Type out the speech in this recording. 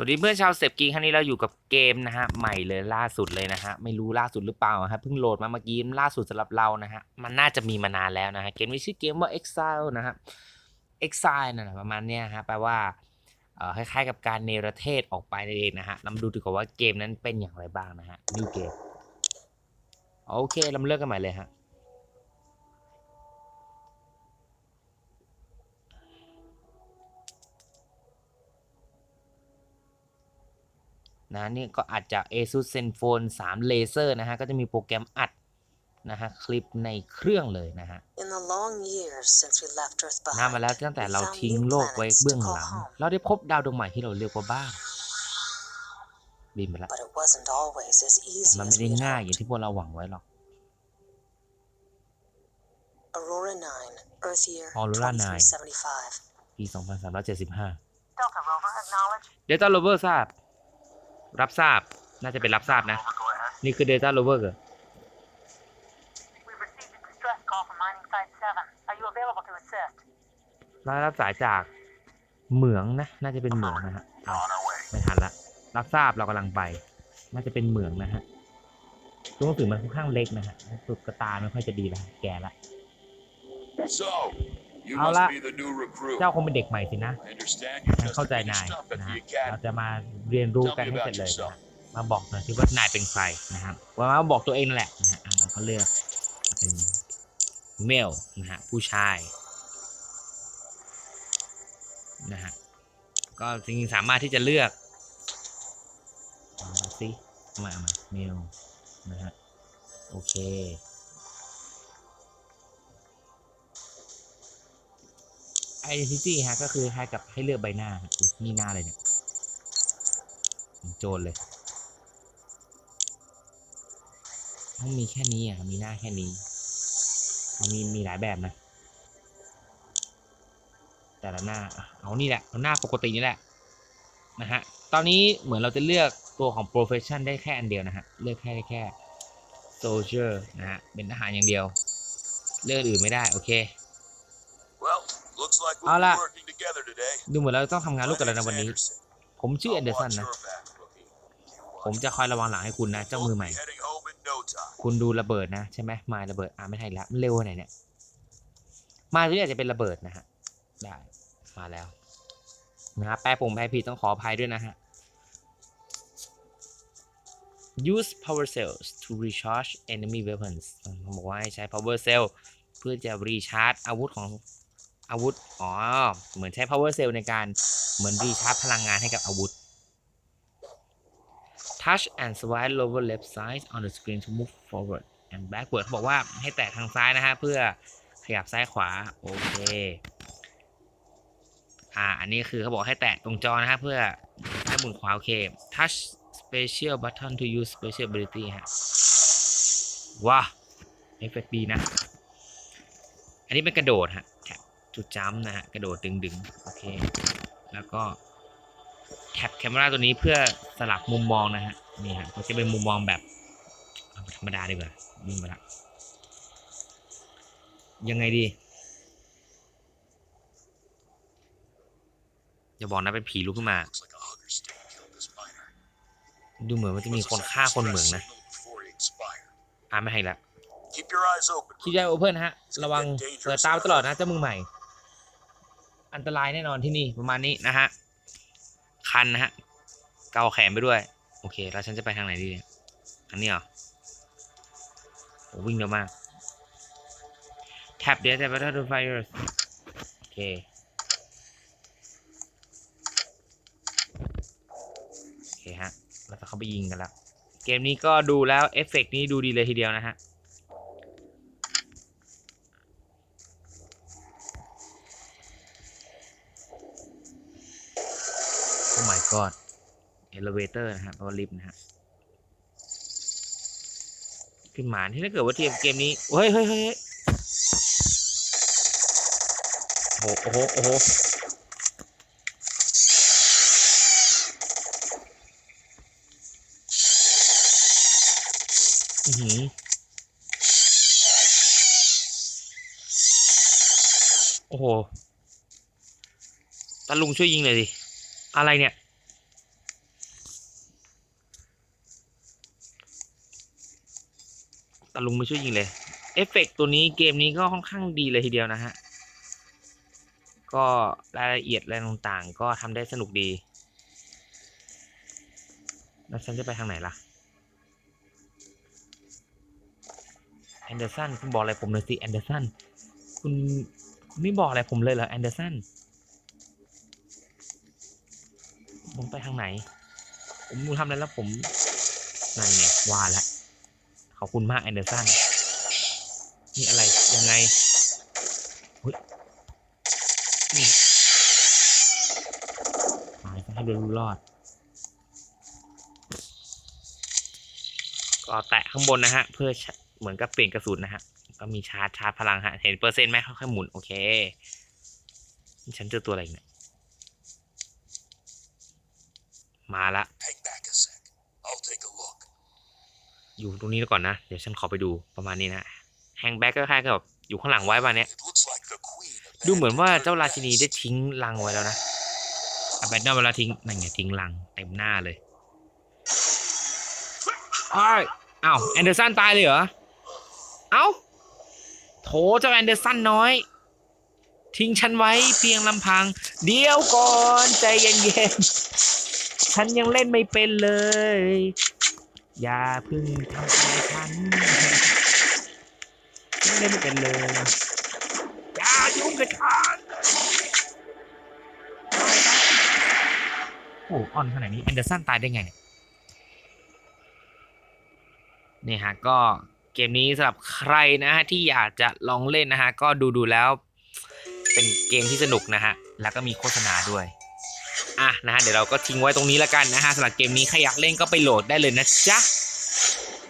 วัสดีเพื่อนชาวเซฟกีครั้งนี้เราอยู่กับเกมนะฮะใหม่เลยล่าสุดเลยนะฮะไม่รู้ล่าสุดหรือเปล่าฮะเพิ่งโหลดมาเมื่อกี้ล่าสุดสำหรับเรานะฮะมันน่าจะมีมานานแล้วนะฮะเกมนี้ชื่อเกมว่า Exile นะฮะ Exile นะประมาณเนี้ยฮะแปลว่าคล้ายๆกับการเนรเทศออกไปนั่นเองนะฮะเรามาดูดีกว่าว่าเกมนั้นเป็นอย่างไรบ้างนะฮะ New Game โอเคเราเริ่มกันใหม่เลยฮะ นะนี่ก็อัดจาก ASUS ZenFone 3 Laser นะฮะ ก็จะมีโปรแกรมอัดนะฮะคลิปในเครื่องเลยนะฮะ In the long years since we left Earth นานมา behind, แล้วตั้งแต่เราทิ้งโลกไว้เบื้องหลัง เราได้พบดาวดวงใหม่ที่เราเรียกว่าบ้านบินไปแล้ว but it wasn't always as แต่ easy มัน as ไม่ได้ we ง่ายอย่าง hoped. ที่พวกเราหวังไว้หรอก Aurora 9, Earth year Aurora 9. 2375. ปี 2375 Delta Rover acknowledge. Data Rover ทราบ รับทราบ น่าจะเป็นรับทราบนะ Go ahead. นี่คือ Data Rover เหรอ We've received a distress call from Mining Site 7. Are you available to assist? เราได้รับสายจากเหมืองนะ น่าจะเป็นเหมืองนะฮะอ้าว On our way. ไม่ทันละ รับทราบเรากำลังไป น่าจะเป็นเหมืองนะฮะตัวหนังสือมันค่อนข้างเล็กนะฮะสุดกระตาไม่ค่อยจะดีแล้วแก่ละ So, you เอา must ละ be the new recruit. เจ้าคงเป็นเด็กใหม่สินะ I understand you ฉัน just เข้าใจ finished นาย up at นะ the ฮะเรา academy. จะมาเรียนรู้ Tell กัน me ให้เสร็ about จเลยนะ yourself. ฮะมาบอกหน่อยสิว่านายเป็นใครนะครับว่ามาบอกตัวเองนั่นแหละนะฮะอะเราก็เลือกเป็นเมลนะฮะผู้ชายนะฮะก็จริงๆสามารถที่จะเลือกเอาดูสิเอามาเอามาเมลนะฮะโอเค identity ฮะก็คือให้กับให้เลือกใบหน้าอุ๊ยนี่หน้าเลยเนี่ยโจรเลยต้องมีแค่นี้อะมีหน้าแค่นี้เอามีมีหลายแบบนะ แต่ละหน้าเอานี่แหละเอาหน้าปกตินี่แหละนะฮะตอนนี้เหมือนเราจะเลือกตัวของ profession ได้แค่อันเดียวนะฮะเลือกแค่ได้แค่ soldier นะฮะเป็นทหารอย่างเดียว เลือกอื่นไม่ได้ โอเค looks like we'll Hola. be working together today. ดูเหมือนเราต้องทำงานร่วม My กันแล้วนะ name's วันนี้ Anderson. ผมชื่อแอน I'll เดอร์สัน watch นะ your back, rookie. ผมจะคอยระวังหลังให้คุณนะ เจ้ามือใหม่ We'll be heading home in no time. คุณดูระเบิดนะ ใช่ไหมไมาระเบิดอ่าไม่ใช่ละมันเร็วขนาดไหนเนี่ยมาตัวนี้อาจจะเป็นระเบิดนะฮะ ได้ มาแล้วนะฮะแปลผมแปลผิดต้องขออภัยด้วยนะฮะ use power cells to recharge enemy weapons เขาบอกว่าให้ใช้ power cell เพื่อจะ recharge อาวุธของ อาวุธ อ๋อ เหมือนใช้ power cell ในการเหมือน recharge พลังงานให้กับอาวุธ touch and swipe lower left side on the screen to move forward and backward เขาบอกว่าให้แตะทางซ้ายนะฮะ เพื่อขยับซ้ายขวา โอเค อ่า อันนี้คือเขาบอกให้แตะตรงจอนะฮะ เพื่อให้หมุนขวาโอเค touch special button to use special ability ฮะ ว้าเอฟเฟกดีนะ อันนี้เป็นกระโดดฮะ จุดจัมป์นะฮะกระโดดดึงดึงๆโอเค แล้วก็แท็บแคม e r a ตัวนี้เพื่อสลับมุมมองนะฮะนี่ฮะก็จะเป็นมุมมองแบบเอาธรรมดาดีกว่าวิ่งไปละยังไงดีอย่าบอกนะเป็นผีลุกขึ้นมา Looks like a hugger sting killed this miner. ดูเหมือนว่าจะมีคนฆ่าคนเหมืองนะ Signal before he expired. อ่าไม่ให้ละ Keep your eyes open. คิดใจโอเพ่นฮะ ระวังเปิดตาไว้ตลอดนะเจ้ามือใหม่ อันตรายแน่นอนที่นี่ประมาณนี้นะฮะคันนะฮะเกาแขนไปด้วย โอเค แล้วฉันจะไปทางไหนดีอันนี้เหรอโอ้วิ่งเร็วมาก Tap Data Battle to Fire โอเคโอเคฮะเราจะเข้าไปยิงกันแล้ว เกมนี้ก็ดูแล้วเอฟเฟกต์นี้ดูดีเลยทีเดียวนะฮะ โอ้ my god elevator นะฮะแปลว่าลิฟต์นะฮะขึ้นมาที่ถ้าเกิดว่าเทียมเกมนี้เฮ้ยเฮ้ยเฮ้ยเฮ้ยโอ้โหโอ้โหโอ้โหอือหือโอ้โหตาลุงช่วยยิงเลยดิ อะไรเนี่ย แต่ลุงไม่ช่วยยิงเลย เอฟเฟกต์ตัวนี้เกมนี้ก็ค่อนข้างดีเลยทีเดียวนะฮะ ก็รายละเอียดอะไรต่างๆ ก็ทำได้สนุกดี แล้วฉันจะไปทางไหนล่ะ แอนเดอร์สันคุณบอกอะไรผมหน่อยสิ แอนเดอร์สัน คุณคุณไม่บอกอะไรผมเลยเหรอ แอนเดอร์สัน ผมไปทางไหน ผมทำอะไรแล้วผมนั่นไงว่าแล้ว ขอบคุณมากแอนเดอร์สันนี่อะไรยังไงเฮ้ยนี่ตายให้รู้รอด ก็แตะข้างบนนะฮะ เพื่อเหมือนกับเปลี่ยนกระสุนนะฮะ ก็มีชาร์จชาร์จพลังฮะ เห็นเปอร์เซ็นต์ไหมค่อยๆหมุน โอเค ฉันเจอตัวอะไรเนี่ย มาละ อยู่ตรงนี้ก่อนนะ เดี๋ยวฉันขอไปดูประมาณนี้นะแฮงแบ็กก็แคล้ายกับแบบอยู่ข้างหลังไว้ป่ะเนี้ยดูเหมือนว่าเจ้าราชินีได้ทิ้งรังไว้แล้วนะอาแบนดอนเวลาทิ้งนั่นไงทิ้งรังเต็มหน้าเลยอ้ายอ้าวแอนเดอร์สันตายเลยเหรอ เอ้า โถเจ้าแอนเดอร์สันน้อย ทิ้งฉันไว้เพียงลำพัง เดี๋ยวก่อนใจเย็นๆ ฉันยังเล่นไม่เป็นเลย อย่าพึ่งทำอะไรฉันฉันเล่นไม่เป็นเลย อย่ายุ่งกับฉันโอ้อ่อนขนาดนี้แอนเดอร์สันตายได้ไงเนี่ยนี่ฮะก็เกมนี้สำหรับใครนะฮะที่อยากจะลองเล่นนะฮะก็ดูดูแล้ว เป็นเกมที่สนุกนะฮะแล้วก็มีโฆษณาด้วย อะนะฮะเดี๋ยวเราก็ทิ้งไว้ตรงนี้แล้วกันนะฮะสำหรับเกมนี้ใครอยากเล่นก็ไปโหลดได้เลยนะจ๊ะ